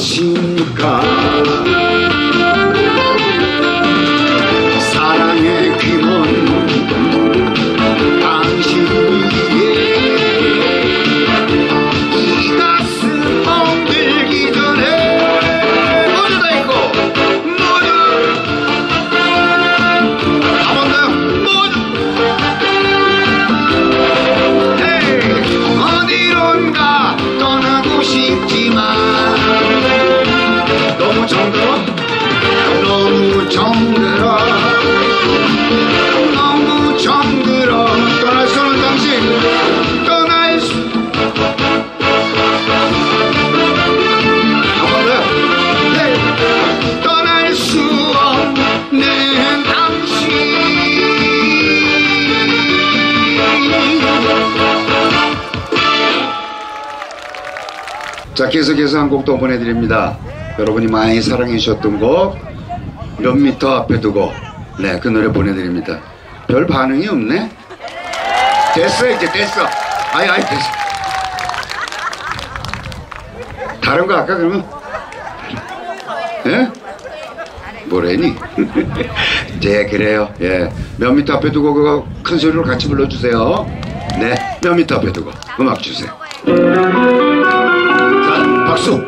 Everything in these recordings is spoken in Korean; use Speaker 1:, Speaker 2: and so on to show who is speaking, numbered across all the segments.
Speaker 1: 進化 정들어. 너무 정들어. 떠날 수 없는 당신. 떠날 수 네. 떠날 수 없는 당신. 자 계속해서 한 곡 더 보내드립니다. 여러분이 많이 사랑해 주셨던 곡 몇 미터 앞에 두고 네 그 노래 보내드립니다. 별 반응이 없네? 됐어 이제 됐어. 아이 아이 됐어. 다른 거 할까 그러면? 예? 뭐래니? 네 그래요. 예몇 미터 앞에 두고 그거 큰 소리로 같이 불러주세요. 네몇 미터 앞에 두고. 음악 주세요. 자 박수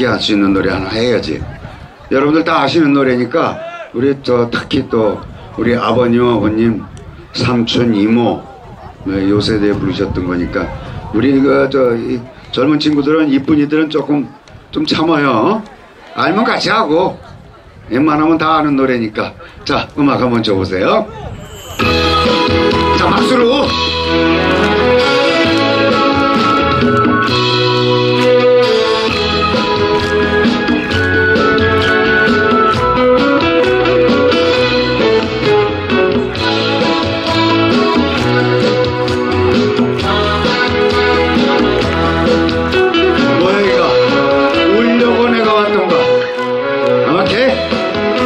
Speaker 1: 함께 할 수 있는 노래 하나 해야지. 여러분들 다 아시는 노래니까 우리 저 특히 또 우리 아버님, 어머님, 삼촌, 이모 네, 요 세대에 부르셨던 거니까 우리 그저 젊은 친구들은 이쁜이들은 조금 좀 참아요. 알면 같이 하고 웬만하면 다 아는 노래니까 자 음악 한번 줘보세요. 자 박수로. 오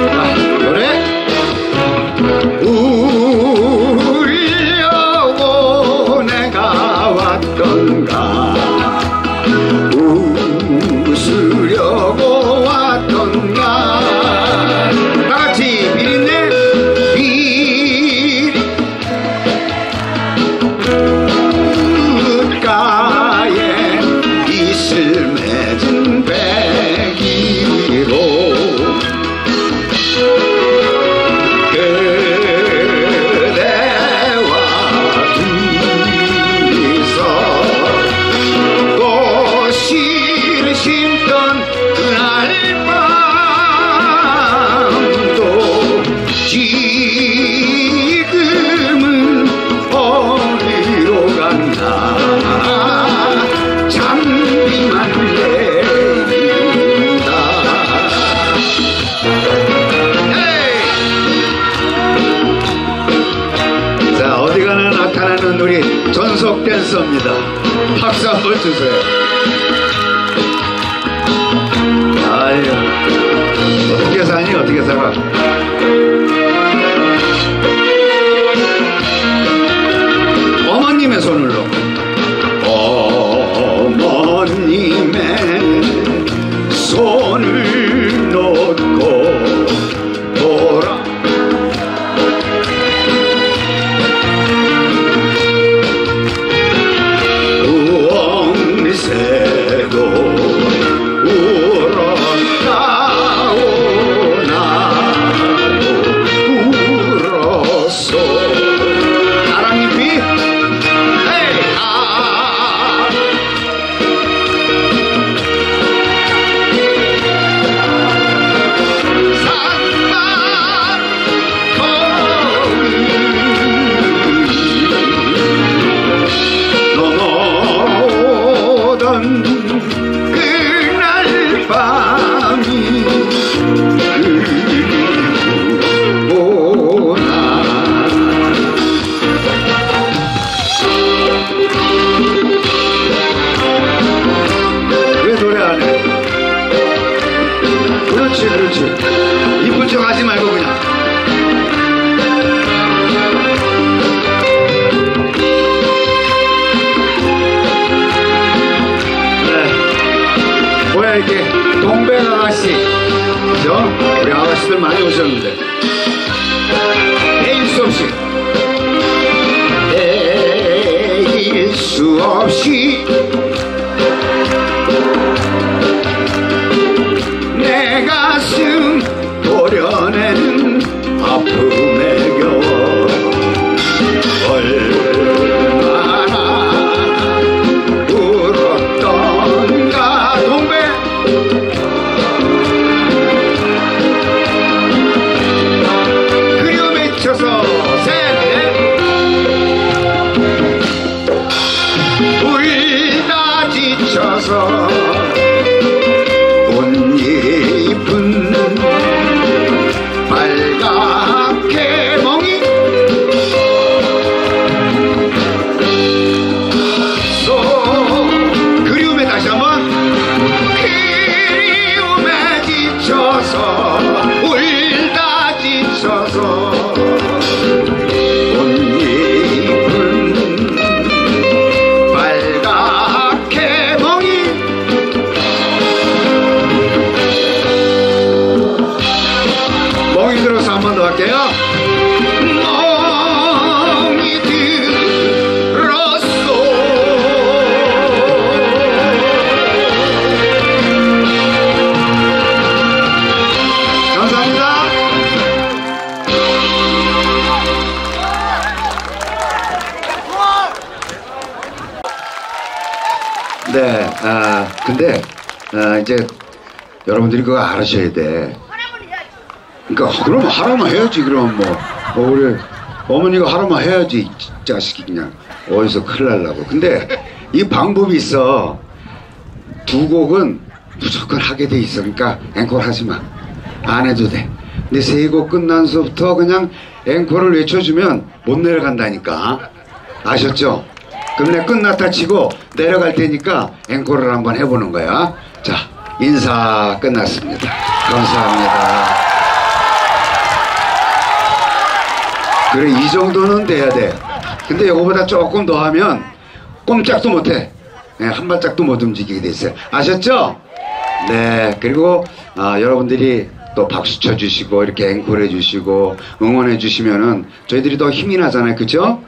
Speaker 1: 한번 주세요. 아유 어떻게 사니 어떻게 살아? 어머님의 놓고 어머님의 손을 놓고 to 여러분들이 그거 알아셔야 돼. 그러니까, 그럼 하라면 해야지, 그럼 뭐. 어, 우리 어머니가 하라면 해야지, 이 자식이 그냥. 어디서 큰일 날라고. 근데, 이 방법이 있어. 두 곡은 무조건 하게 돼 있어. 그러니까, 앵콜 하지 마. 안 해도 돼. 근데 세 곡 끝난서부터 그냥 앵콜을 외쳐주면 못 내려간다니까. 아셨죠? 그럼 내 끝났다 치고 내려갈 테니까 앵콜을 한번 해보는 거야. 자, 인사 끝났습니다. 감사합니다. 그래, 이 정도는 돼야 돼. 근데 이거보다 조금 더 하면 꼼짝도 못해. 네, 한 발짝도 못 움직이게 돼 있어요. 아셨죠? 네, 그리고 아, 여러분들이 또 박수 쳐주시고 이렇게 앵콜해 주시고 응원해 주시면은 저희들이 더 힘이 나잖아요. 그죠?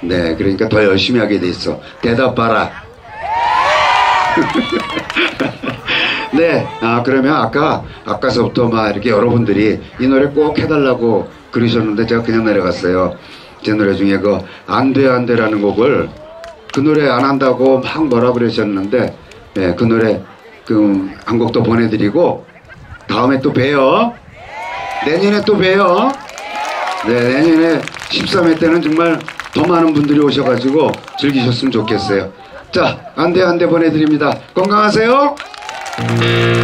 Speaker 1: 네, 그러니까 더 열심히 하게 돼 있어. 대답 봐라. 네, 아, 그러면 아까, 아까서부터 막 이렇게 여러분들이 이 노래 꼭 해달라고 그러셨는데 제가 그냥 내려갔어요. 제 노래 중에 그, 안 돼, 안 돼라는 곡을 그 노래 안 한다고 막 뭐라 그러셨는데, 네, 그 노래 그 한 곡 더 보내드리고, 다음에 또 봬요. 내년에 또 봬요. 네, 내년에 13회 때는 정말 더 많은 분들이 오셔가지고 즐기셨으면 좋겠어요. 자, 안돼 안돼 보내드립니다. 건강하세요. 무